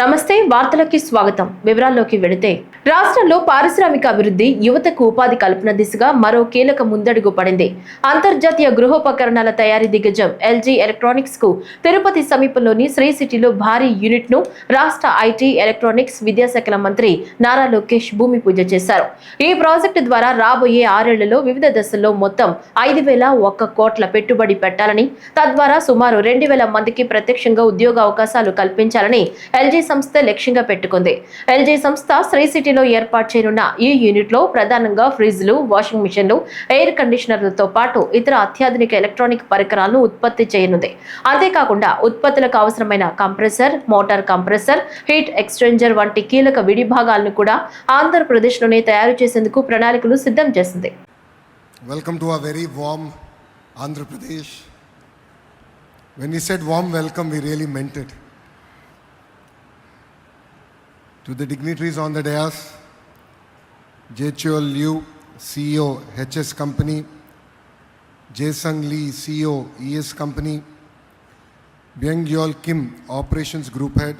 నమస్తే వార్తలకి స్వాగతం. వివరాల్లోకి వెళితే రాష్ట్రంలో పారిశ్రామిక అభివృద్ధి యువతకు ఉపాధి కల్పన దిశగా మరో కీలక ముందడుగు పడింది. అంతర్జాతీయ గృహోపకరణాల తయారీ దిగ్గజం ఎల్జీ ఎలక్ట్రానిక్స్కు తిరుపతి సమీపంలోని శ్రీ సిటీలో భారీ యూనిట్ను రాష్ట్ర ఐటీ ఎలక్ట్రానిక్స్ విద్యాశాఖల మంత్రి నారా లోకేష్ భూమి పూజ చేశారు. ఈ ప్రాజెక్టు ద్వారా రాబోయే ఆరేళ్ళలో వివిధ దశల్లో మొత్తం ఐదు వేల ఒక్క కోట్ల పెట్టుబడి పెట్టాలని తద్వారా సుమారు రెండు వేల మందికి ప్రత్యక్షంగా ఉద్యోగ అవకాశాలు కల్పించాలని ఎల్జీ సంస్థ లక్ష్యంగా పెట్టుకుంది. ఎల్జీ సంస్థ శ్రీ సిటీలో ఏర్పాటు చేయనున్న ఈ యూనిట్లో ప్రధానంగా ఫ్రిడ్జ్లు వాషింగ్ మిషన్లు ఎయిర్ కండిషనర్లతో పాటు ఇతర అత్యాధునిక ఎలక్ట్రానిక్ పరికరాలను ఉత్పత్తి చేయనుంది. అంతేకాకుండా ఉత్పత్తులకు అవసరమైన compressor motor compressor heat exchanger వంటి కీలక విడిభాగాలను కూడా ఆంధ్రప్రదేశ్లోనే తయారు చేసేందుకు ప్రణాళికలు సిద్ధం చేసింది. Welcome to a very warm Andhra Pradesh. When we said warm welcome, we To the dignitaries on the dais, Jechul Liu, CEO, HS Company, Jaesung Lee, CEO, ES Company, Byung Yol Kim, Operations Group Head,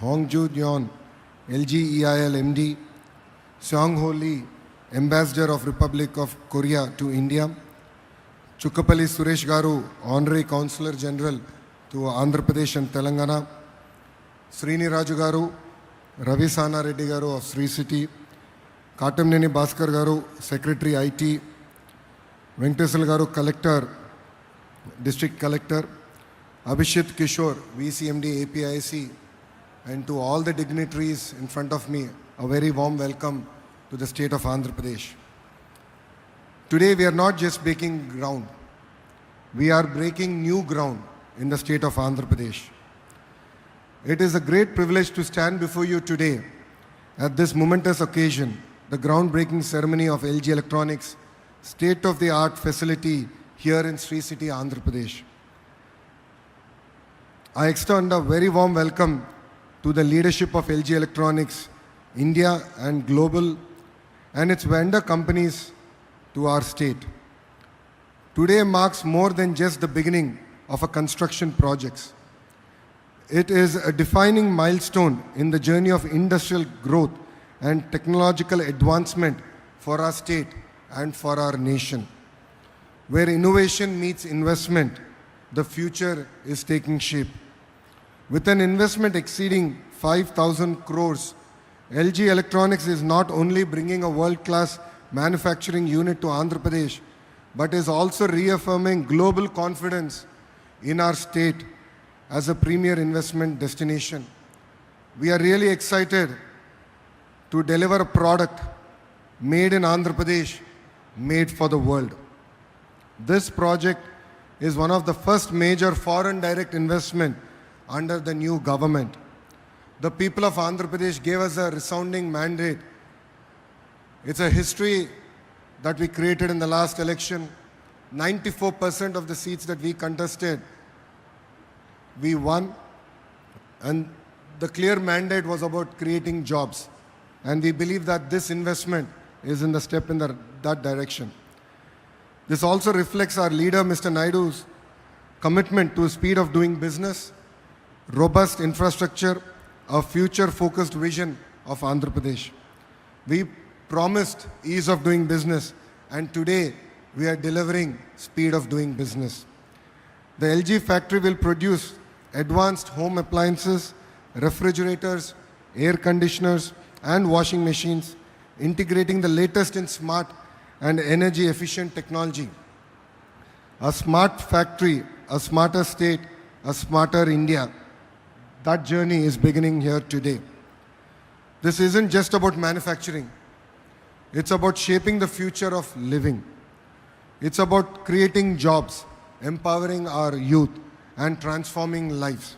Hong Ju Yeon, LG EIL MD, Seong Ho Lee, Ambassador of Republic of Korea to India, Chukapalli Suresh Garu, Honorary Consular General to Andhra Pradesh and Telangana, Srini Raju Garu, Ravi Sanareddy garu of Sri City Katamneni Bhaskar garu secretary IT Venkateswara garu collector district collector Abhishikt Kishore VCMD APIIC and to all the dignitaries in front of me a very warm welcome to the state of Andhra Pradesh today we're not just breaking ground we are breaking new ground in the state of Andhra Pradesh. It is a great privilege to stand before you today at this momentous occasion, the groundbreaking ceremony of LG Electronics state of the art facility here in Sri City, Andhra Pradesh. I extend a very warm welcome to the leadership of LG Electronics, India and global, and its vendor companies to our state. Today marks more than just the beginning of a construction projects. It is a defining milestone in the journey of industrial growth and technological advancement for our state and for our nation. Where innovation meets investment, the future is taking shape. With an investment exceeding 5,000 crores, LG Electronics is not only bringing a world class manufacturing unit to Andhra Pradesh, but is also reaffirming global confidence in our state as a premier investment destination. We are really excited to deliver a product made in Andhra Pradesh, made for the world. This project is one of the first major foreign direct investment under the new government. The people of Andhra Pradesh gave us a resounding mandate. It's a history that we created in the last election. 94% of the seats that we contested, we won. And the clear mandate was about creating jobs. And we believe that this investment is in the step in the, that direction. This also reflects our leader, Mr. Naidu's commitment to speed of doing business, robust infrastructure, a future focused vision of Andhra Pradesh. We promised ease of doing business, and today we are delivering speed of doing business. The LG factory will produce advanced home appliances, refrigerators, air conditioners, and washing machines, integrating the latest in smart and energy efficient technology. A smart factory, a smarter state, a smarter India. That journey is beginning here today. This isn't just about manufacturing, it's about shaping the future of living. It's about creating jobs, empowering our youth, and transforming lives.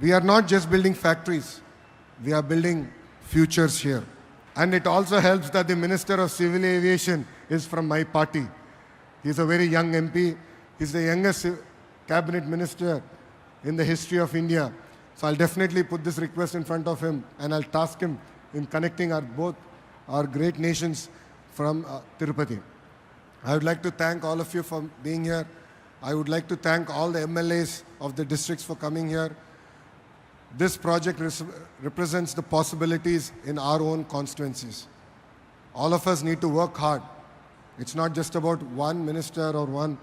We are not just building factories, we are building futures here. And it also helps that the Minister of Civil Aviation is from my party. He's a very young MP. He's the youngest cabinet minister in the history of India. So I'll definitely put this request in front of him and I'll task him in connecting our both our great nations from uh, Tirupati. I would like to thank all of you for being here. I would like to thank all the MLAs of the districts for coming here. this project res- represents the possibilities in our own constituencies. All of us need to work hard. It's not just about one minister or one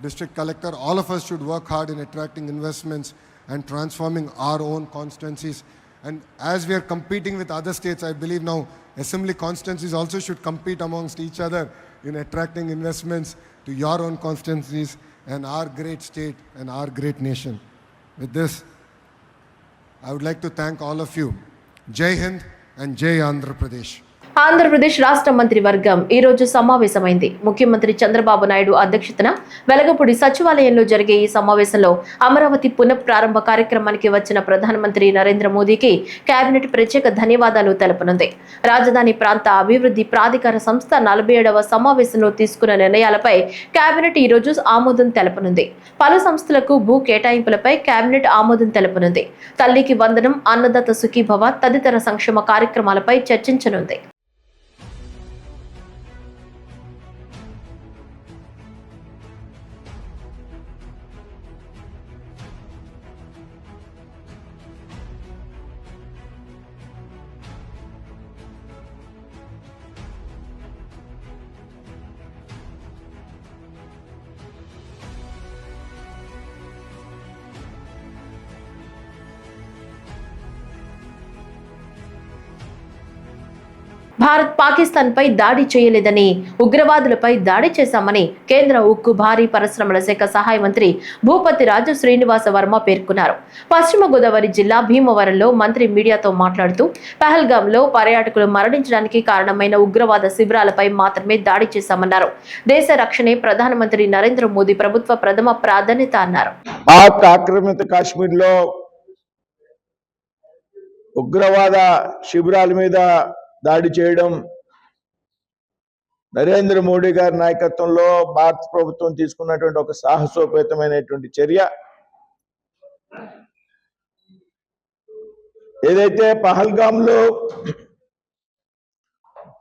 district collector. All of us should work hard in attracting investments and transforming our own constituencies. And as we are competing with other states, I believe now assembly constituencies also should compete amongst each other in attracting investments to your own constituencies and our great state and our great nation. With this, I would like to thank all of you. Jai Hind and Jai Andhra Pradesh. Andhra Pradesh రాష్ట్ర మంత్రి వర్గం ఈ రోజు సమావేశమైంది. ముఖ్యమంత్రి చంద్రబాబు నాయుడు అధ్యక్షతన వెలగపూడి సచివాలయంలో జరిగే ఈ సమావేశంలో అమరావతి పునఃప్రారంభ కార్యక్రమానికి వచ్చిన ప్రధానమంత్రి నరేంద్ర మోదీకి కేబినెట్ ప్రత్యేక ధన్యవాదాలు తెలపనుంది. రాజధాని ప్రాంత అభివృద్ధి ప్రాధికార సంస్థ నలభై ఏడవ సమావేశంలో తీసుకున్న నిర్ణయాలపై కేబినెట్ ఈ రోజు ఆమోదం తెలపనుంది. పలు సంస్థలకు భూ కేటాయింపులపై కేబినెట్ ఆమోదం తెలపనుంది. తల్లికి వందనం అన్నదాత సుఖీభవ తదితర సంక్షేమ కార్యక్రమాలపై చర్చించనుంది. భారత్ పాకిస్తాన్ పై దాడి చేయలేదని ఉగ్రవాదులపై దాడి చేశామని కేంద్ర ఉక్కు భారీ పరిశ్రమల శాఖ సహాయ మంత్రి భూపతి రాజు శ్రీనివాస వర్మ పేర్కొన్నారు. పశ్చిమ గోదావరి జిల్లా భీమవరంలో మంత్రి మీడియాతో మాట్లాడుతూ పహల్గాంలో పర్యాటకులు మరణించడానికి కారణమైన ఉగ్రవాద శిబిరాలపై మాత్రమే దాడి చేశామన్నారు. దేశ రక్షణే ప్రధానమంత్రి నరేంద్ర మోదీ ప్రభుత్వ ప్రథమ ప్రాధాన్యత అన్నారు. ఆక్రమిత కాశ్మీర్లో ఉగ్రవాద శిబిరాల మీద దాడి చేయడం. నరేంద్ర మోడీ గారి నాయకత్వంలో భారత ప్రభుత్వం తీసుకున్నటువంటి ఒక సాహసోపేతమైనటువంటి చర్య. ఏదైతే పహల్గాంలో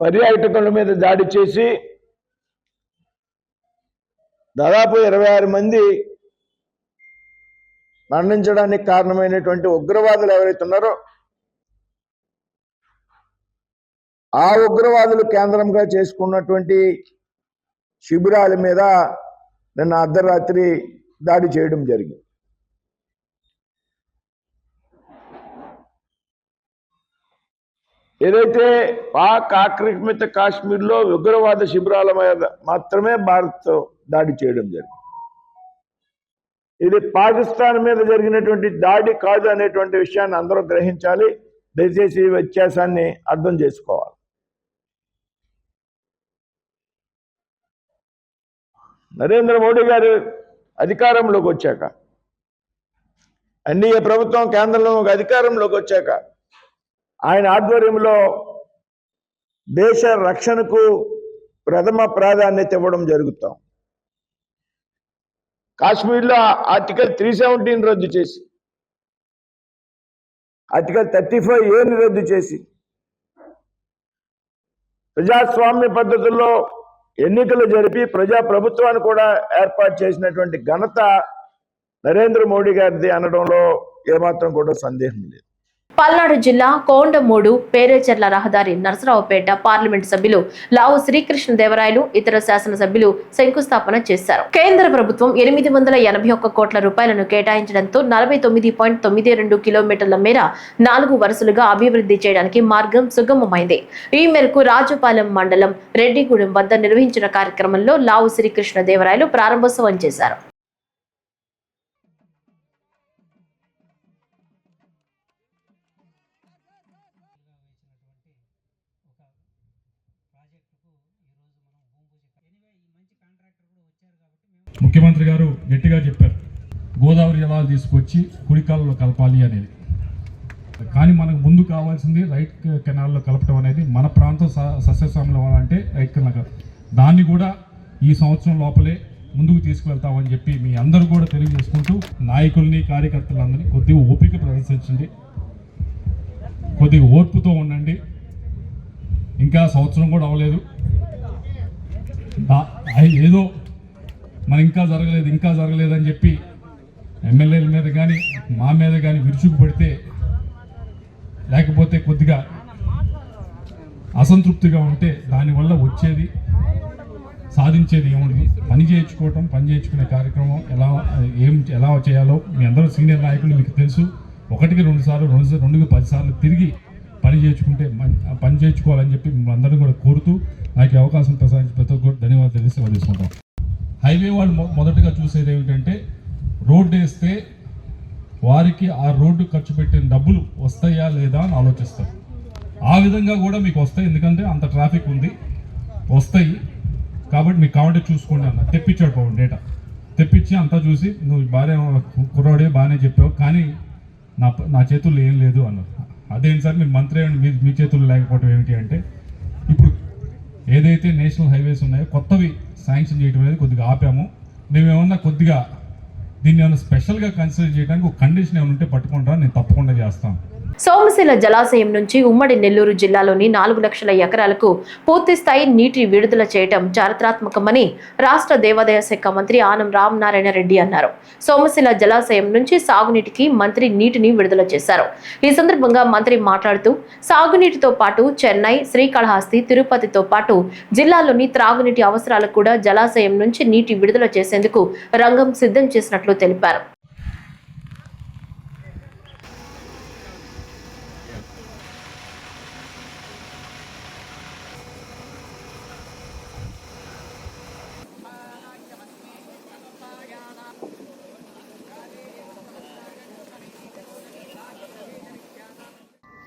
పర్యాటకుల మీద దాడి చేసి దాదాపు ఇరవై ఆరు మంది మరణించడానికి కారణమైనటువంటి ఉగ్రవాదులు ఎవరైతే ఉన్నారో ఆ ఉగ్రవాదులు కేంద్రంగా చేసుకున్నటువంటి శిబిరాల మీద నిన్న అర్ధరాత్రి దాడి చేయడం జరిగింది. ఏదైతే పాక్ ఆక్రమిత కాశ్మీర్లో ఉగ్రవాద శిబిరాల మీద మాత్రమే భారత్ దాడి చేయడం జరిగింది. ఇది పాకిస్తాన్ మీద జరిగినటువంటి దాడి కాదు అనేటువంటి విషయాన్ని అందరూ గ్రహించాలి. దయచేసి వ్యత్యాసాన్ని అర్థం చేసుకోవాలి. నరేంద్ర మోడీ గారు అధికారంలోకి వచ్చాక ఎన్డీఏ ప్రభుత్వం కేంద్రంలో ఒక అధికారంలోకి వచ్చాక ఆయన ఆధ్వర్యంలో దేశ రక్షణకు ప్రథమ ప్రాధాన్యత ఇవ్వడం జరుగుతాం. కాశ్మీర్లో ఆర్టికల్ త్రీ సెవెంటీన్ రద్దు చేసి ఆర్టికల్ థర్టీ ఫైవ్ ఏని రద్దు చేసి ప్రజాస్వామ్య పద్ధతుల్లో ఎన్నికలు జరిపి ప్రజా ప్రభుత్వాన్ని కూడా ఏర్పాటు చేసినటువంటి ఘనత నరేంద్ర మోడీ గారిది అనడంలో ఏమాత్రం కూడా సందేహం లేదు. పల్నాడు జిల్లా కోండమూడు పేరేచెర్ల రహదారి నరసరావుపేట పార్లమెంట్ సభ్యులు లావు శ్రీకృష్ణదేవరాయలు ఇతర శాసనసభ్యులు శంకుస్థాపన చేశారు. కేంద్ర ప్రభుత్వం ఎనిమిది వందల ఎనభై ఒక్క కోట్ల రూపాయలను కేటాయించడంతో నలభై తొమ్మిది పాయింట్ తొమ్మిది రెండు కిలోమీటర్ల మేర నాలుగు వరుసలుగా అభివృద్ధి చేయడానికి మార్గం సుగమమైంది. ఈ మేరకు రాజుపాలెం మండలం రెడ్డిగూడెం వద్ద నిర్వహించిన కార్యక్రమంలో లావు శ్రీకృష్ణదేవరాయలు ప్రారంభోత్సవం చేశారు. ముఖ్యమంత్రి గారు గట్టిగా చెప్పారు. గోదావరి జలాలు తీసుకొచ్చి కుడికాలలో కలపాలి అనేది. కానీ మనకు ముందు కావాల్సింది రైట్ కెనాల్లో కలపడం అనేది మన ప్రాంతం స- సస్యశ్యామలం అవ్వాలంటే రైట్ కెనాల్ దాన్ని కూడా ఈ సంవత్సరం లోపలే ముందుకు తీసుకువెళ్తామని చెప్పి మీ అందరూ కూడా తెలియజేసుకుంటూ నాయకుల్ని కార్యకర్తలందరినీ కొద్దిగా ఓపిక ప్రదర్శించండి. కొద్దిగా ఓర్పుతో ఉండండి. ఇంకా సంవత్సరం కూడా అవ్వలేదు. దా- ఏదో మరి ఇంకా జరగలేదు ఇంకా జరగలేదు అని చెప్పి ఎమ్మెల్యేల మీద కానీ మా మీద కానీ విరుచుకు పడితే లేకపోతే కొద్దిగా అసంతృప్తిగా ఉంటే దానివల్ల వచ్చేది సాధించేది ఏముంది పని చేయించుకోవటం పని చేయించుకునే కార్యక్రమం ఎలా ఏం ఎలా చేయాలో మీ అందరూ సీనియర్ నాయకులు మీకు తెలుసు. ఒకటికి రెండు సార్లు రెండు రెండుకి పది సార్లు తిరిగి పని చేయించుకుంటే పని చేయించుకోవాలని చెప్పి మిమ్మల్ని అందరూ కూడా కోరుతూ నాకు అవకాశం ప్రసాదించి ప్రతి ఒక్కరు ధన్యవాదాలు తెలిసి వదిలేసుకుంటాం హైవే వాళ్ళు మొదటగా చూసేది ఏమిటంటే రోడ్డు వేస్తే వారికి ఆ రోడ్డు ఖర్చు పెట్టిన డబ్బులు వస్తాయా లేదా అని ఆలోచిస్తారు. ఆ విధంగా కూడా మీకు వస్తాయి ఎందుకంటే అంత ట్రాఫిక్ ఉంది వస్తాయి. కాబట్టి మీకు కావాలంటే చూసుకోండి అన్న. తెప్పించాడు పవన్ డేటా. తెప్పించి అంతా చూసి నువ్వు బాగానే కుర్రాడే బాగానే చెప్పావు కానీ నా నా చేతుల్లో ఏం లేదు అన్నారు. అదేంటి సార్ మీరు మంత్రి మీ మీ చేతుల్లో లేకపోవడం ఏమిటి అంటే ఇప్పుడు ఏదైతే నేషనల్ హైవేస్ ఉన్నాయో కొత్తవి శాంక్షన్ చేయడం అనేది కొద్దిగా ఆపాము. మేమేమన్నా కొద్దిగా దీన్ని ఏమైనా స్పెషల్గా కన్సిడర్ చేయడానికి ఒక కండిషన్ ఏమైనా ఉంటే పట్టుకుంటారా నేను తప్పకుండా చేస్తాను. సోమశిల జలాశయం నుంచి ఉమ్మడి నెల్లూరు జిల్లాలోని నాలుగు లక్షల ఎకరాలకు పూర్తి స్థాయి నీటి విడుదల చేయటం చారిత్రాత్మకమని రాష్ట్ర దేవాదాయ శాఖ మంత్రి ఆనం రామనారాయణ రెడ్డి అన్నారు. సోమశిల జలాశయం నుంచి సాగునీటికి మంత్రి నీటిని విడుదల చేశారు. ఈ సందర్భంగా మంత్రి మాట్లాడుతూ సాగునీటితో పాటు చెన్నై శ్రీకాళహస్తి తిరుపతితో పాటు జిల్లాలోని త్రాగునీటి అవసరాలకు కూడా జలాశయం నుంచి నీటి విడుదల చేసేందుకు రంగం సిద్ధం చేసినట్లు తెలిపారు.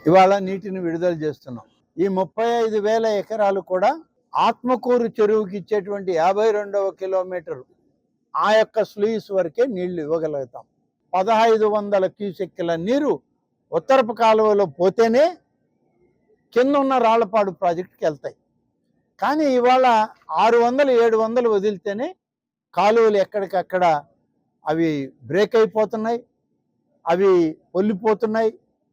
ఇవాళ నీటిని విడుదల చేస్తున్నాం. ఈ ముప్పై ఐదు వేల ఎకరాలు కూడా ఆత్మకూరు చెరువుకి ఇచ్చేటువంటి యాభై రెండవ కిలోమీటరు ఆ యొక్క స్లూయిస్ వరకే నీళ్ళు ఇవ్వగలుగుతాం. పదహైదు వందల క్యూసెక్కుల నీరు ఉత్తరపు కాలువలో పోతేనే కింద ఉన్న రాళ్ళపాడు ప్రాజెక్టుకి వెళ్తాయి. కానీ ఇవాళ ఆరు వందలు ఏడు వందలు వదిలితేనే కాలువలు ఎక్కడికక్కడ అవి బ్రేక్ అయిపోతున్నాయి అవి పొల్లిపోతున్నాయి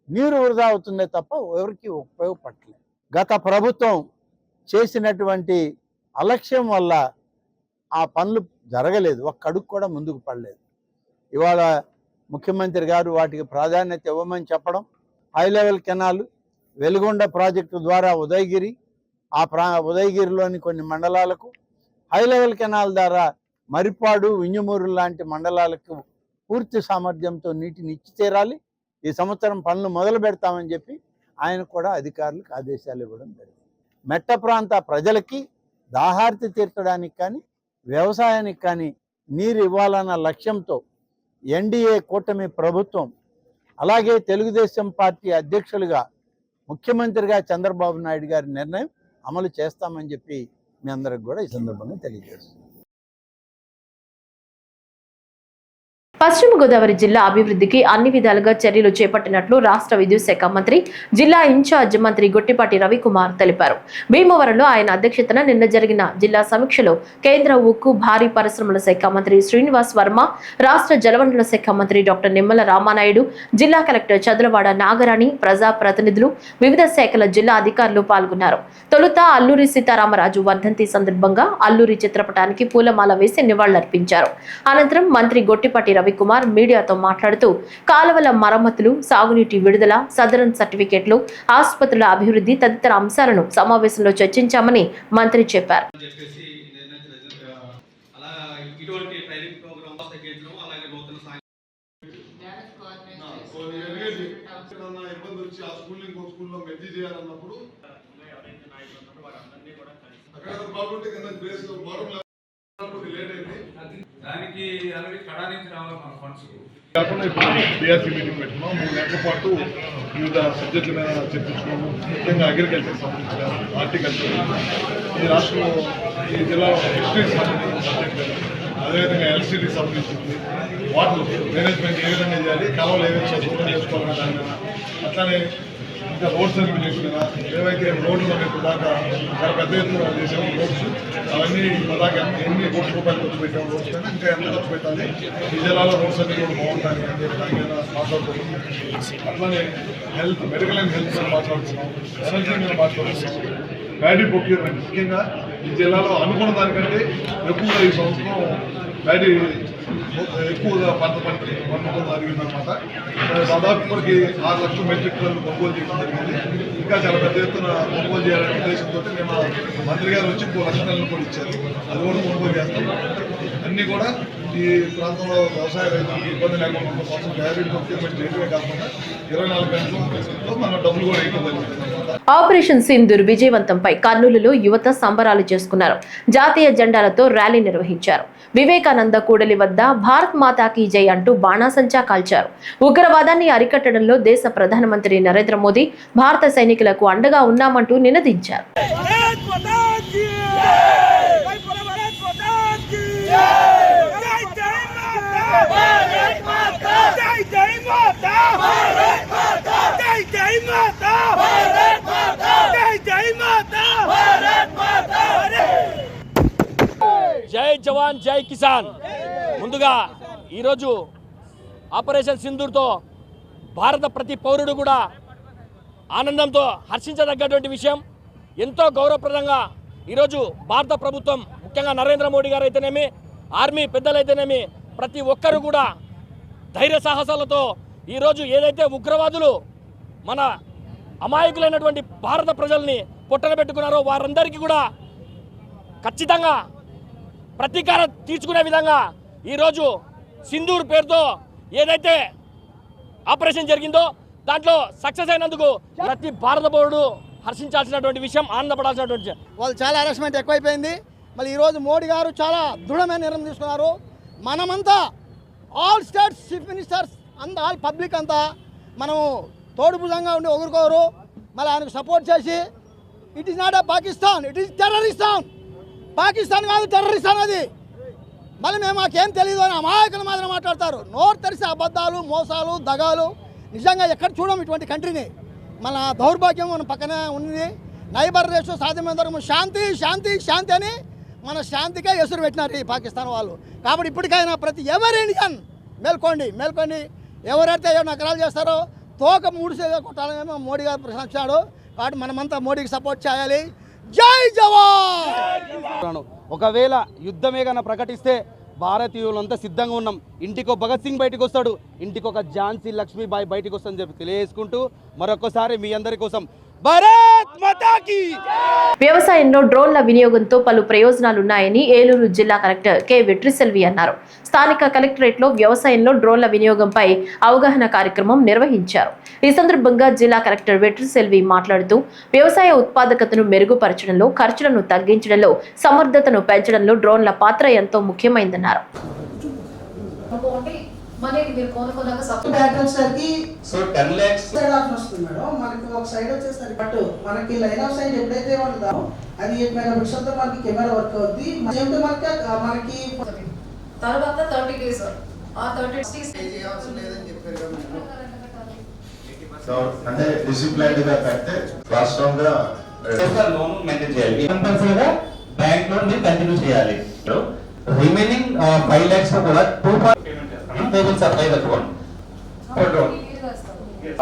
నీరు వృధా అవుతుందే తప్ప ఎవరికి ఉపయోగపడలేదు గత ప్రభుత్వం చేసినటువంటి అలక్ష్యం వల్ల ఆ పనులు జరగలేదు. ఒక్క అడుగు కూడా ముందుకు పడలేదు. ఇవాళ ముఖ్యమంత్రి గారు వాటికి ప్రాధాన్యత ఇవ్వమని చెప్పడం హై లెవెల్ కెనాలు వెలుగొండ ప్రాజెక్టు ద్వారా ఉదయగిరి ఆ ప్రా ఉదయగిరిలోని కొన్ని మండలాలకు హై లెవెల్ కెనాల్ ద్వారా మరిపాడు వింజమూరు లాంటి మండలాలకు పూర్తి సామర్థ్యంతో నీటిని ఇచ్చి తీరాలి. ఈ సంవత్సరం పనులు మొదలు పెడతామని చెప్పి ఆయన కూడా అధికారులకు ఆదేశాలు ఇవ్వడం జరిగింది. మెట్ట ప్రాంత ప్రజలకి దాహార్తి తీర్చడానికి కానీ వ్యవసాయానికి కానీ నీరు ఇవ్వాలన్న లక్ష్యంతో ఎన్డీఏ కూటమి ప్రభుత్వం అలాగే తెలుగుదేశం పార్టీ అధ్యక్షులుగా ముఖ్యమంత్రిగా చంద్రబాబు నాయుడు గారి నిర్ణయం అమలు చేస్తామని చెప్పి మీ అందరికి కూడా ఈ సందర్భంగా తెలియజేస్తుంది పశ్చిమ గోదావరి జిల్లా అభివృద్ధికి అన్ని విధాలుగా చర్యలు చేపట్టినట్లు రాష్ట్ర విద్యుత్ శాఖ మంత్రి జిల్లా ఇన్ఛార్జ్ మంత్రి గొట్టిపాటి రవికుమార్ తెలిపారు. భీమవరంలో ఆయన అధ్యక్షతన నిన్న జరిగిన జిల్లా సమీక్షలో కేంద్ర ఉక్కు భారీ పరిశ్రమల శాఖ మంత్రి శ్రీనివాస్ వర్మ రాష్ట్ర జలవనరుల శాఖ మంత్రి డాక్టర్ నిమ్మల రామానాయుడు జిల్లా కలెక్టర్ చదలవాడ నాగరాణి ప్రజా ప్రతినిధులు వివిధ శాఖల జిల్లా అధికారులు పాల్గొన్నారు. తొలుత అల్లూరి సీతారామరాజు వర్ధంతి సందర్భంగా అల్లూరి చిత్రపటానికి పూలమాల వేసి నివాళులర్పించారు. అనంతరం మంత్రి గొట్టిపాటి రవికుమార్ మీడియాతో మాట్లాడుతూ కాలువల మరమ్మతులు సాగునీటి విడుదల సదరన్ సర్టిఫికెట్లు ఆసుపత్రుల అభివృద్ధి తదితర అంశాలను సమావేశంలో చర్చించామని మంత్రి చెప్పారు. ఇబ్బంది వచ్చి ఆ స్కూల్ ఇంకో స్కూల్లో చేయాలన్నప్పుడు అక్కడ బాగుంటే కింద ప్లేస్ బాటం లేట్ అయింది దానికి ఆల్రెడీ కడా నుంచి రావాలి మన ఫండ్స్ కాకుండా ఇప్పుడు బీఆర్సీ మీటింగ్ పెట్టుకున్నాం. మూడు నెలల పాటు వివిధ సబ్జెక్టుల మీద చర్చించుకున్నాము. ముఖ్యంగా అగ్రికల్చర్ సంబంధించిన హార్టికల్చర్ ఈ రాష్ట్రంలో ఈ జిల్లా హిస్టరీకి సంబంధించిన సబ్జెక్ట్ అదేవిధంగా ఎల్సిడికి సంబంధించింది. వాటర్ మేనేజ్మెంట్ ఏ విధంగా చేయాలి? కాలువలు ఏ విధంగా శుభ్రం చేసుకోవాలనే దాని అట్లానే ఇంకా రోడ్ సర్వీస్ ఏవైతే రోడ్లు అనేవి దాకా చాలా పెద్ద ఎత్తున చేసాము రోడ్స్ అవన్నీ దాకా ఎన్ని కోట్ల రూపాయలు ఖర్చు పెట్టాము రోడ్స్ కానీ ఇంకా ఎంత ఖర్చు పెట్టాలి? ఈ జిల్లాలో రోడ్స్ అన్ని కూడా బాగుంటాయి అని చెప్పి దాని మీద మాట్లాడుకుంటున్నాం అట్లానే హెల్త్ మెడికల్ అండ్ హెల్త్ మీద మాట్లాడుతున్నాం. ఎనర్జీ మీద మాట్లాడుతున్నాం. బ్యాడీ ప్రొక్యూర్మెంట్. ముఖ్యంగా ఈ జిల్లాలో అనుకున్న దానికంటే ఎక్కువగా ఈ సంవత్సరం బ్యాడీ ఎక్కువగా పంట పండి పంటతో జరిగిందనమాట దాదాపు ఇప్పటికి ఆరు లక్షల మెట్రిక్ టన్ను కొనుగోలు చేయడం జరిగింది. ఇంకా చాలా పెద్ద ఎత్తున కొనుగోలు చేయాలనే ఉద్దేశంతో నిన్న మంత్రి గారు వచ్చి ఇంకో లక్ష టన్నులు కూడా ఇచ్చారు. అది కూడా కొనుగోలు చేస్తాం. అన్నీ కూడా ఈ ప్రాంతంలో వ్యవసాయ రైతులకు ఇబ్బంది లేకుండా ఉండడం కోసం డైరెక్ట్ ప్రొక్యూర్మెంట్ చేయడమే కాకుండా ఇరవై నాలుగు గంటలతో మన డబ్బులు కూడా వేయడం ఆపరేషన్ సింధూర్ విజయవంతంపై కర్నూలులో యువత సంబరాలు చేసుకున్నారు. జాతీయ జెండాలతో ర్యాలీ నిర్వహించారు. వివేకానంద కూడలి వద్ద భారత్ మాతాకి జై అంటూ బాణాసంచా కాల్చారు. ఉగ్రవాదాన్ని అరికట్టడంలో దేశ ప్రధానమంత్రి నరేంద్ర మోదీ భారత సైనికులకు అండగా ఉన్నామంటూ నినదించారు. జై! జై! మాతా జై జవాన్ జై కిసాన్. ముందుగా ఈరోజు ఆపరేషన్ సింధూర్తో భారత ప్రతి పౌరుడు కూడా ఆనందంతో హర్షించదగ్గటువంటి విషయం. ఎంతో గౌరవప్రదంగా ఈరోజు భారత ప్రభుత్వం ముఖ్యంగా నరేంద్ర మోడీ గారు అయితేనేమి ఆర్మీ పెద్దలైతేనేమి ప్రతి ఒక్కరు కూడా ధైర్య సాహసాలతో ఈరోజు ఏదైతే ఉగ్రవాదులు మన అమాయకులైనటువంటి భారత ప్రజల్ని పొట్టన పెట్టుకున్నారో వారందరికీ కూడా ఖచ్చితంగా ప్రతీకారం తీర్చుకునే విధంగా ఈరోజు సింధూర్ పేరుతో ఏదైతే ఆపరేషన్ జరిగిందో దాంట్లో సక్సెస్ అయినందుకు ప్రతి భారత పౌరుడు హర్షించాల్సినటువంటి విషయం ఆనందపడాల్సినటువంటి వాళ్ళు చాలా హెరాస్మెంట్ ఎక్కువైపోయింది. మళ్ళీ ఈరోజు మోడీ గారు చాలా దృఢమైన నిర్ణయం తీసుకున్నారు. మనమంతా ఆల్ స్టేట్స్ చీఫ్ మినిస్టర్స్ అంత ఆల్ పబ్లిక్ అంతా మనము తోడుభుజంగా ఉండి ఒకరికొకరు మళ్ళీ ఆయనకు సపోర్ట్ చేసి it is not a Pakistan it is terroristan Pakistan కాదు టెర్రరిస్ట్ అది మళ్ళీ మేము మాకేం తెలియదు అని అమాయకులు మాత్రం మాట్లాడతారు. నోరు తెరిసి అబద్ధాలు మోసాలు దగాలు. నిజంగా ఎక్కడ చూడం ఇటువంటి కంట్రీని. మన దౌర్భాగ్యం మన పక్కనే ఉంది నైబర్ రేషో సాధ్యమైనంత వరకు శాంతి శాంతి శాంతి అని మన శాంతికే ఎసురు పెట్టినారు ఈ పాకిస్తాన్ వాళ్ళు. కాబట్టి ఇప్పటికైనా ప్రతి ఎవరి ఇండియన్ మేల్కోండి మేల్కోండి. ఎవరైతే ఏమైనా నగరాలు చేస్తారో తోక మూడు కొట్టాలని మోడీ గారు ప్రశ్నించాడు. కాబట్టి మనమంతా మోడీకి సపోర్ట్ చేయాలి. జై జవాన్! ఒకవేళ యుద్ధమే కన్నా ప్రకటిస్తే భారతీయులంతా సిద్ధంగా ఉన్నాం. ఇంటికో భగత్ సింగ్ బయటకు వస్తాడు. ఇంటికొక ఝాన్సీ లక్ష్మీబాయి బయటకు వస్తుందని చెప్పి తెలియజేసుకుంటూ మరొకసారి మీ అందరి కోసం వ్యవసాయంలో డ్రోన్ల వినియోగంతో పలు ప్రయోజనాలున్నాయని ఏలూరు జిల్లా కలెక్టర్ కె. వెట్రిసెల్వి అన్నారు. స్థానిక కలెక్టరేట్లో వ్యవసాయంలో డ్రోన్ల వినియోగంపై అవగాహన కార్యక్రమం నిర్వహించారు. ఈ సందర్భంగా జిల్లా కలెక్టర్ వెట్రిసెల్వి మాట్లాడుతూ వ్యవసాయ ఉత్పాదకతను మెరుగుపరచడంలో ఖర్చులను తగ్గించడంలో సమర్థతను పెంచడంలో డ్రోన్ల పాత్ర ఎంతో ముఖ్యమైందన్నారు. మనకి మీరు కొనుక్కున్నాక సపోర్ట్ బ్యాక్ వచ్చేసరికి so ten lakhs side option వస్తుంది మేడం మనకి ఒక సైడ్ వచ్చేసరికి బట్ మనకి లైన్ ఆఫ్ సైడ్ ఎప్పుడైతే ఉంటుందో అది ఎయిట్ మెగా పిక్సెల్తో మనకి కెమెరా వర్క్ అవుద్ది. సేమ్ మనకి? ఆ మనకి తర్వాత థర్టీ డేస్ ఆ థర్టీ అంటే డిసిప్లైన్గా కడితే వాస్తవంగా లోన్ మెయింటైన్ చేయాలి. కంపల్సరీగా బ్యాంక్ లోన్ కంటిన్యూ చేయాలి. రిమైనింగ్ ఫైవ్ ల్యాక్స్ కూడా టూ పాయింట్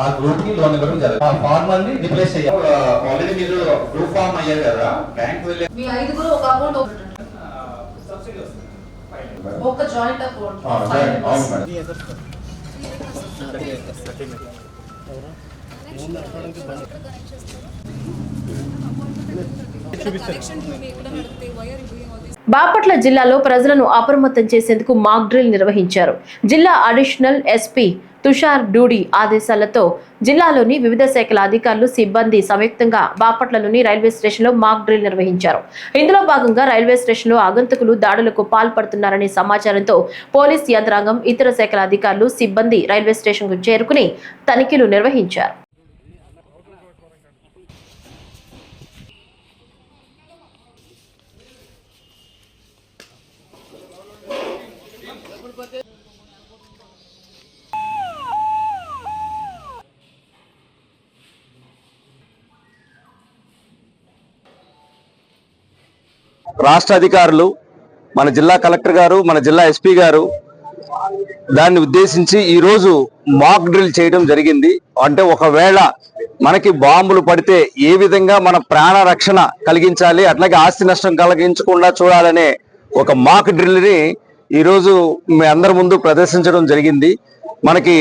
ఆ గ్రూప్కి లోన్ ఇవ్వడం జరుగుతుంది. ఆ ఫార్మర్ని రిప్లేస్ చేయాలి. ఆల్రెడీ మీరు గ్రూప్ ఫార్మ్ అయ్యారు కదా బ్యాంక్ వెళ్ళే మీ ఐదుగురు ఒక అకౌంట్ ఒక జాయింట్ అకౌంట్. అవును మేడం. బాపట్ల జిల్లాలో ప్రజలను అప్రమత్తం చేసేందుకు మాక్ డ్రిల్ నిర్వహించారు. జిల్లా అడిషనల్ ఎస్పీ తుషార్ డూడి ఆదేశాలతో జిల్లాలోని వివిధ శాఖల అధికారులు సిబ్బంది సంయుక్తంగా బాపట్లలోని రైల్వే స్టేషన్లో మాక్ డ్రిల్ నిర్వహించారు. ఇందులో భాగంగా రైల్వే స్టేషన్లో ఆగంతకులు దాడులకు పాల్పడుతున్నారనే సమాచారంతో పోలీస్ యంత్రాంగం ఇతర శాఖల అధికారులు సిబ్బంది రైల్వే స్టేషన్కు చేరుకుని తనిఖీలు నిర్వహించారు. రాష్ట్ర అధికారులు మన జిల్లా కలెక్టర్ గారు మన జిల్లా ఎస్పీ గారు దాన్ని ఉద్దేశించి ఈరోజు మాక్ డ్రిల్ చేయడం జరిగింది. అంటే ఒకవేళ మనకి బాంబులు పడితే ఏ విధంగా మన ప్రాణ రక్షణ కలిగించాలి అట్లాగే ఆస్తి నష్టం కలిగించకుండా చూడాలనే ఒక మాక్ డ్రిల్ని ఈరోజు మీ అందరి ముందు ప్రదర్శించడం జరిగింది. మనకి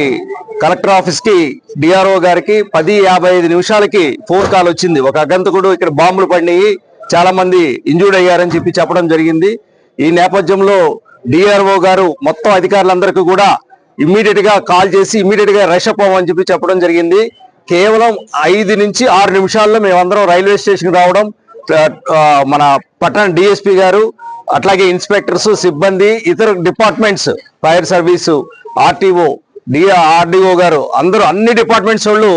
కలెక్టర్ ఆఫీస్కి డిఆర్ఓ గారికి పది యాభై ఐదు నిమిషాలకి ఫోన్ కాల్ వచ్చింది. ఒక అగంతకుడు ఇక్కడ బాంబులు పడినాయి చాలా మంది ఇంజూర్డ్ అయ్యారని చెప్పి చెప్పడం జరిగింది. ఈ నేపథ్యంలో డిఆర్ఓ గారు మొత్తం అధికారులందరికీ కూడా ఇమ్మీడియట్గా కాల్ చేసి ఇమ్మీడియట్గా రష్ అప్ అవ్వమని చెప్పి చెప్పడం జరిగింది. కేవలం ఐదు నుంచి ఆరు నిమిషాల్లో మేమందరం రైల్వే స్టేషన్ రావడం మన పట్టణ డిఎస్పి గారు అట్లాగే ఇన్స్పెక్టర్స్ సిబ్బంది ఇతర departments fire service RTO D RDO garu అందరూ అన్ని డిపార్ట్మెంట్స్ వాళ్ళు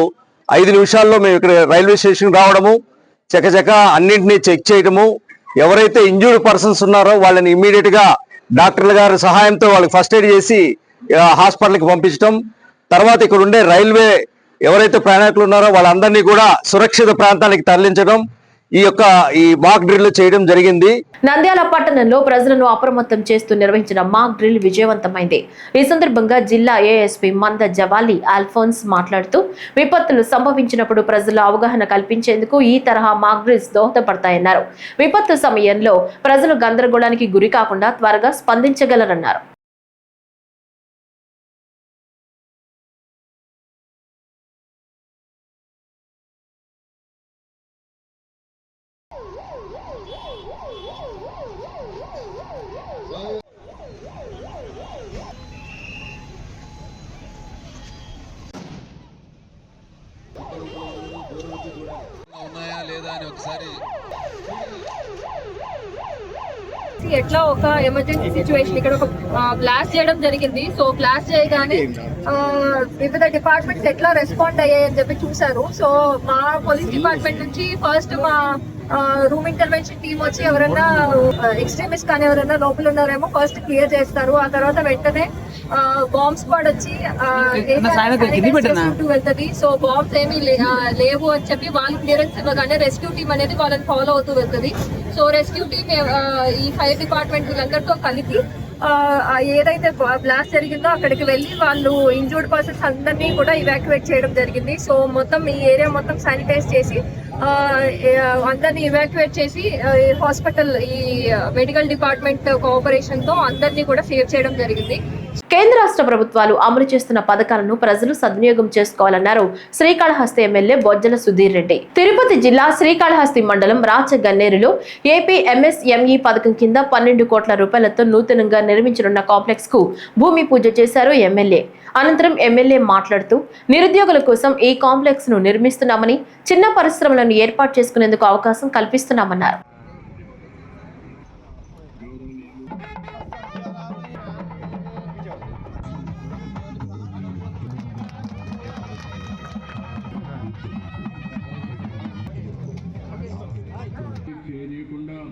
ఐదు నిమిషాల్లో మేము ఇక్కడ రైల్వే స్టేషన్ రావడము చకచక అన్నింటినీ చెక్ చేయడము ఎవరైతే ఇంజూర్డ్ పర్సన్స్ ఉన్నారో వాళ్ళని ఇమ్మీడియట్గా డాక్టర్ల గారి సహాయంతో వాళ్ళకి ఫస్ట్ ఎయిడ్ చేసి హాస్పిటల్కి పంపించడం తర్వాత ఇక్కడ ఉండే రైల్వే ఎవరైతే ప్రయాణికులు ఉన్నారో వాళ్ళందరినీ కూడా సురక్షిత ప్రాంతానికి తరలించడం ఈ యొక్క ఈ మాక్ డ్రిల్ చేయడం జరిగింది. నంద్యాల పట్టణంలో ప్రజలను అప్రమత్తం చేస్తూ నిర్వహించిన మాక్ డ్రిల్ విజయవంతమైంది. ఈ సందర్భంగా జిల్లా ఏఎస్పీ మంద జవాలి ఆల్ఫోన్స్ మాట్లాడుతూ విపత్తులు సంభవించినప్పుడు ప్రజలు అవగాహన కల్పించేందుకు ఈ తరహా మాక్ డ్రిల్స్ దోహదపడతాయన్నారు. విపత్తు సమయంలో ప్రజలు గందరగోళానికి గురి కాకుండా త్వరగా స్పందించగలరన్నారు ఉన్నాయా లేదా అని ఒకసారి ఎట్లా ఒక ఎమర్జెన్సీ సిచ్యువేషన్ ఇక్కడ ఒక బ్లాస్ట్ చేయడం జరిగింది. సో బ్లాస్ట్ చేయగానే వివిధ డిపార్ట్మెంట్స్ ఎట్లా రెస్పాండ్ అయ్యాయని చెప్పి చూసారు సో మా పోలీస్ డిపార్ట్మెంట్ నుంచి ఫస్ట్ మా రూమ్ ఇంటర్వెన్షన్ టీం వచ్చి ఎవరైనా ఎక్స్ట్రీమిస్ట్ కానీ ఎవరైనా లోపల ఉన్నారేమో ఫస్ట్ క్లియర్ చేస్తారు. ఆ తర్వాత వెంటనే బాంబ్ స్క్వాడ్ వచ్చి వెళ్తుంది. సో బాంబ్స్ ఏమీ లేవు అని చెప్పి వాళ్ళు క్లియరెన్స్ ఇవ్వగానే రెస్క్యూ టీం అనేది వాళ్ళని ఫాలో అవుతూ వెళ్తుంది. సో రెస్క్యూ టీం ఈ ఫైర్ డిపార్ట్మెంట్ వీళ్ళందరితో కలిపి ఏదైతే బ్లాస్ట్ జరిగిందో అక్కడికి వెళ్ళి వాళ్ళు ఇంజూర్డ్ పర్సన్స్ అందరినీ కూడా ఇవాక్యువేట్ చేయడం జరిగింది. సో మొత్తం ఈ ఏరియా మొత్తం శానిటైజ్ చేసి అందరినీ ఇవాక్యువేట్ చేసి హాస్పిటల్ ఈ మెడికల్ డిపార్ట్మెంట్ కోఆపరేషన్తో అందరినీ కూడా సేవ్ చేయడం జరిగింది. కేంద్ర రాష్ట్ర ప్రభుత్వాలు అమలు చేస్తున్న పథకాలను ప్రజలు సద్వినియోగం చేసుకోవాలన్నారు శ్రీకాళహస్తి ఎమ్మెల్యే బొజ్జల సుధీర్ రెడ్డి. తిరుపతి జిల్లా శ్రీకాళహస్తి మండలం రాచగన్నేరులో ఏపీ ఎంఎస్ఎంఈ పథకం కింద పన్నెండు కోట్ల రూపాయలతో నూతనంగా నిర్మించనున్న కాంప్లెక్స్కు భూమి పూజ చేశారు ఎమ్మెల్యే. అనంతరం ఎమ్మెల్యే మాట్లాడుతూ నిరుద్యోగుల కోసం ఈ కాంప్లెక్స్ను నిర్మిస్తున్నామని చిన్న పరిశ్రమలను ఏర్పాటు చేసుకునేందుకు అవకాశం కల్పిస్తున్నామన్నారు.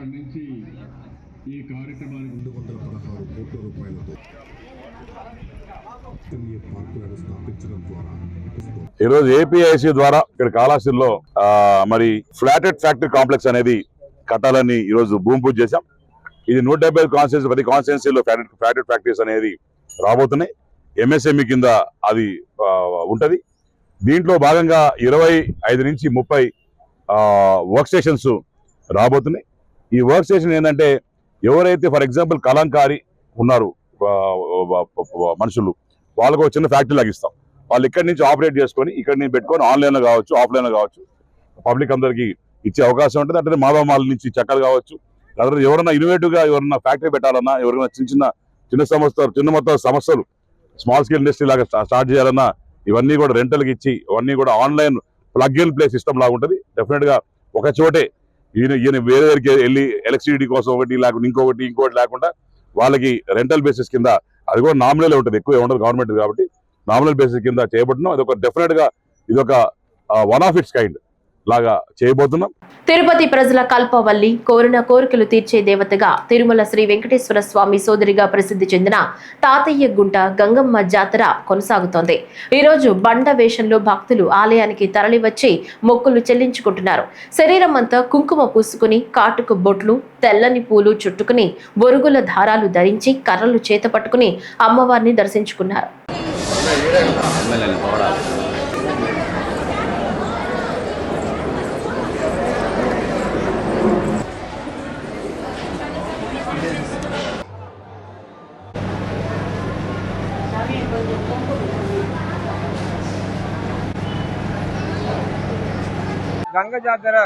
నుంచి ఈ కార్యక్రమానికి రెండు వందల పదహారు కోట్ల రూపాయలతో ఈ పార్కులను స్థాపించడం ద్వారా ఈ రోజు ఏపీఐసి ద్వారా ఇక్కడ కాళాస్తిలో ఆ, మరి ఫ్లాటెడ్ ఫ్యాక్టరీ కాంప్లెక్స్ అనేది కట్టాలని ఈ రోజు భూమి పూజ చేశాం. ఇది నూట డెబ్బై కాన్స్టిట్యూన్సీ ప్రతి కాన్స్టిట్యున్సీలో ఫ్లాటెడ్ ఫ్లాటెడ్ ఫ్యాక్టరీస్ అనేది రాబోతున్నాయి. ఎంఎస్ఎంఈ కింద అది ఉంటది. దీంట్లో భాగంగా ఇరవై ఐదు నుంచి ముప్పై వర్క్ స్టేషన్స్ రాబోతున్నాయి. ఈ వర్క్ స్టేషన్ ఏంటంటే ఎవరైతే ఫర్ ఎగ్జాంపుల్ కలంకారి ఉన్నారు మనుషులు వాళ్ళకు చిన్న ఫ్యాక్టరీ లాగా ఇస్తాం. వాళ్ళు ఇక్కడి నుంచి ఆపరేట్ చేసుకొని ఇక్కడ నుంచి పెట్టుకొని ఆన్లైన్లో కావచ్చు ఆఫ్లైన్లో కావచ్చు పబ్లిక్ అందరికి ఇచ్చే అవకాశం ఉంటుంది. అంటే మాధవమాల నుంచి చెక్కలు కావచ్చు. లేదంటే ఎవరైనా ఇన్నోవేటివ్గా గా ఎవరైనా ఫ్యాక్టరీ పెట్టాలన్నా ఎవరైనా చిన్న చిన్న చిన్న సంస్థ చిన్న మొత్తం సమస్యలు స్మాల్ స్కేల్ ఇండస్ట్రీ లాగా స్టార్ట్ చేయాలన్నా ఇవన్నీ కూడా రెంటల్కి ఇచ్చి ఇవన్నీ కూడా online plug in play system లాగా ఉంటుంది. డెఫినెట్గా ఒక చోటే ఈయన ఈయన వేరే దగ్గరికి వెళ్ళి ఎలక్ట్రిసిటీ కోసం ఒకటి లేకుండా ఇంకొకటి ఇంకోటి లేకుండా వాళ్ళకి రెంటల్ బేసిస్ కింద అది కూడా నామినల్ ఉంటుంది ఎక్కువ ఉండదు గవర్నమెంట్ కాబట్టి నామినల్ బేసిస్ కింద చేయబడుతున్నాం. ఇది ఒక డెఫినెట్గా ఇది ఒక వన్ ఆఫ్ ఇట్స్ కైండ్ లాగా చేయబోతున్నాం. తిరుపతి ప్రజల కల్పవల్లి కోరిన కోరికలు తీర్చే దేవతగా తిరుమల శ్రీ వెంకటేశ్వర స్వామి సోదరిగా ప్రసిద్ధి చెందిన తాతయ్య గుంట గంగమ్మ జాతర కొనసాగుతోంది. ఈ రోజు బండ వేషంలో భక్తులు ఆలయానికి తరలివచ్చి మొక్కులు చెల్లించుకుంటున్నారు. శరీరం అంతా కుంకుమ పూసుకుని కాటుకు బొట్లు తెల్లని పూలు చుట్టుకుని బొరుగుల దారాలు ధరించి కర్రలు చేత పట్టుకుని అమ్మవారిని దర్శించుకున్నారు. రంగ జాతర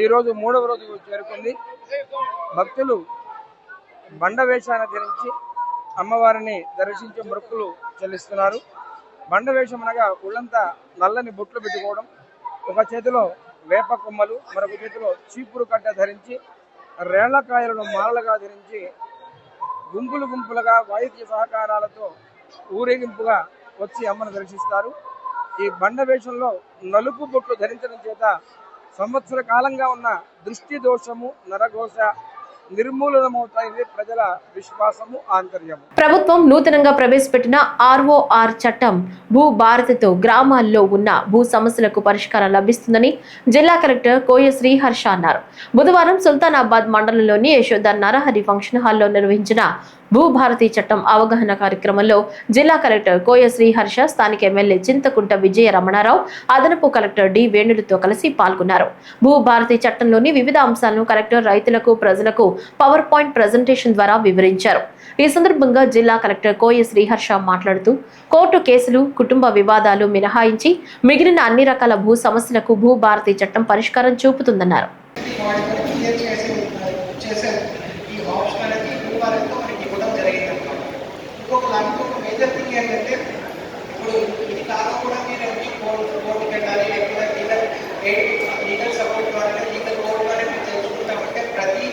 ఈరోజు మూడవ రోజు చేరుకుంది భక్తులు బండ వేషాన్ని ధరించి అమ్మవారిని దర్శించి మొక్కులు చెల్లిస్తున్నారు. బండ వేషం అనగా ఒళ్ళంతా నల్లని బొట్లు పెట్టుకోవడం. ఒక చేతిలో వేప కొమ్మలు మరొక చేతిలో చీపురు కట్ట ధరించి రేళ్ళకాయలను మాలలుగా ధరించి గుంపులు గుంపులుగా వాయిద్య సహకారాలతో ఊరేగింపుగా వచ్చి అమ్మను దర్శిస్తారు. ఈ బండ వేషంలో నలుపు బొట్లు ధరించడం చేత సంవత్సర కాలంగా ఉన్న దృష్టి దోషము నరఘోష నిర్మూలనమవుతాయని ప్రజల విశ్వాసము ఆంతర్యము. ప్రభుత్వం నూతనంగా ప్రవేశపెట్టిన ఆర్ఓఆర్ చట్టం భూ భారతితో గ్రామాల్లో ఉన్న భూ సమస్యలకు పరిష్కారం లభిస్తుందని జిల్లా కలెక్టర్ కోయ శ్రీహర్ష అన్నారు. బుధవారం సుల్తానాబాద్ మండలంలోని యశోద నరహరి ఫంక్షన్ హాల్లో నిర్వహించిన భూభారతి చట్టం అవగాహన కార్యక్రమంలో జిల్లా కలెక్టర్ కోయ శ్రీహర్ష స్థానిక ఎమ్మెల్యే చింతకుంట విజయ రమణారావు అదనపు కలెక్టర్ డి వేణులతో కలిసి పాల్గొన్నారు. భూభారతి చట్టంలోని వివిధ అంశాలను కలెక్టర్ రైతులకు ప్రజలకు పవర్ పాయింట్ ప్రజెంటేషన్ ద్వారా వివరించారు. ఈ సందర్భంగా జిల్లా కలెక్టర్ కోయ శ్రీహర్ష మాట్లాడుతూ కోర్టు కేసులు కుటుంబ వివాదాలు మినహాయించి మిగిలిన అన్ని రకాల భూ సమస్యలకు భూభారతి చట్టం పరిష్కారం చూపుతుందన్నారు క్లియర్ చేసే చేసే ఈ ఆప్షన్ అనేది ఇప్పుడు వరకు మనకి ఇవ్వడం జరిగింది అనమాట ఇంకొక దాంట్లో ఒక మేజర్ థింగ్ ఏంటంటే ఇప్పుడు ఇది కాక కూడా మీరు అన్ని కోర్టు కోర్టుకి వెళ్ళాలి లేకపోతే లీగల్ లీగల్ సపోర్ట్ ద్వారా లీగల్ కోర్ట్ ద్వారా మీరు తెలుసుకుంటామంటే ప్రతి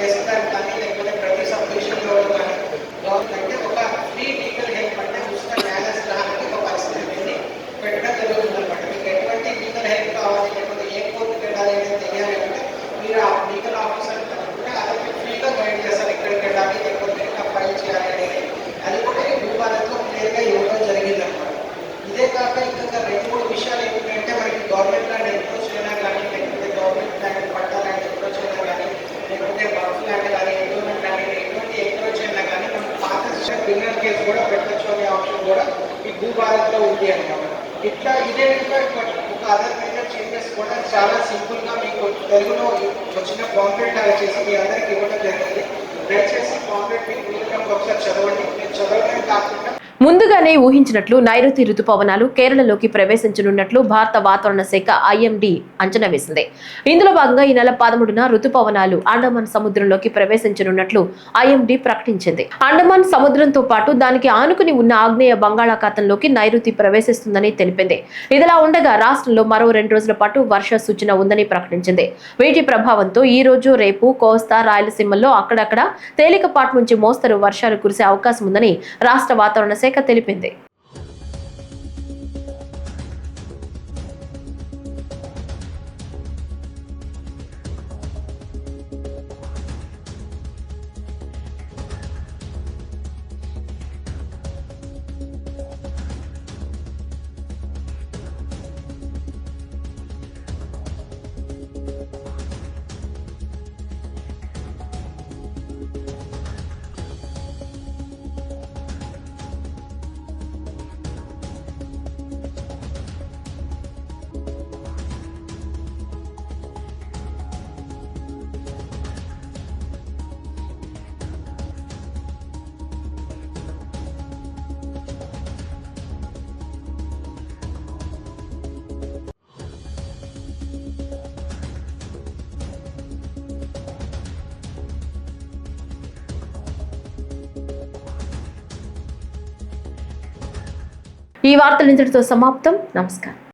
తహసీల్దార్ కానీ లేకపోతే ప్రతి సబ్ డివిజన్లో కానీ గవర్నమెంట్ అంటే ఒక ఫ్రీ లీగల్ హెల్ప్ అంటే ఉచిత న్యాయ సలహానికి ఒక పరిస్థితి అనేది పెట్టడం జరుగుతుంది అనమాట మీకు ఎటువంటి లీగల్ హెల్ప్ కావాలి లేకపోతే ఏ కోర్టుకి వెళ్ళాలి అనేది తెలియాలి అంటే మీరు ఆ లీగల్ ఆఫీసర్ కనుక్కుంటే అతనికి ఫ్రీగా గైడ్ చేస్తారు ఎక్కడికి వెళ్ళాలి లేకపోతే ఎక్కడ ఫైల్ చేయాలి అనేది అది కూడా ఈ భూభారత్లో క్లియర్గా ఇవ్వడం జరిగింది అనమాట ఇదే కాక ఇంకా రెండు మూడు విషయాలు ఏంటంటే మనకి గవర్నమెంట్ ల్యాండ్ అప్రోచ్ అయినా కానీ లేకపోతే గవర్నమెంట్ ల్యాండ్ పట్టా ల్యాండ్ అప్రోచ్ అయినా కానీ లేకపోతే బర్ఫ్ ల్యాండ్ కానీ ఎండోమెంట్ ల్యాండ్ ఎటువంటి అప్రోచ్ అయినా కానీ మనం పాత క్రిమినల్ కేసు కూడా పెట్టచ్చు అనే ఆప్షన్ కూడా ఈ భూభారత్లో ఉంది అనమాట ఇట్లా ఇదే విధంగా ఒక అదర్ మేజర్ చేంజెస్ కూడా చాలా సింపుల్గా మీకు తెలుగులో వచ్చిన పాంప్లెట్ అలా చేసి మీ అందరికి ఇవ్వడం జరిగింది. దయచేసి పాంప్లెట్ మీకు ఒకసారి చదవండి. మీరు చదవడమే కాకుండా ముందుగానే ఊహించినట్లు నైరుతి రుతుపవనాలు కేరళలోకి ప్రవేశించనున్నట్లు భారత వాతావరణ శాఖ ఐఎండీ అంచనా వేసింది. ఇందులో భాగంగా ఈ నెల పదమూడున రుతుపవనాలు అండమాన్ సముద్రంలోకి ప్రవేశించనున్నట్లు ఐఎండీ ప్రకటించింది. అండమాన్ సముద్రంతో పాటు దానికి ఆనుకుని ఉన్న ఆగ్నేయ బంగాళాఖాతంలోకి నైరుతి ప్రవేశిస్తుందని తెలిపింది. ఇదిలా ఉండగా రాష్ట్రంలో మరో రెండు రోజుల పాటు వర్ష సూచన ఉందని ప్రకటించింది. వీటి ప్రభావంతో ఈ రోజు రేపు కోస్తా రాయలసీమల్లో అక్కడక్కడ తేలికపాటి నుంచి మోస్తరు వర్షాలు కురిసే అవకాశం ఉందని రాష్ట్ర వాతావరణ శాఖ శాఖ తెలిపింది. ఈ వార్తలు ఇంతటితో సమాప్తం. నమస్కారం.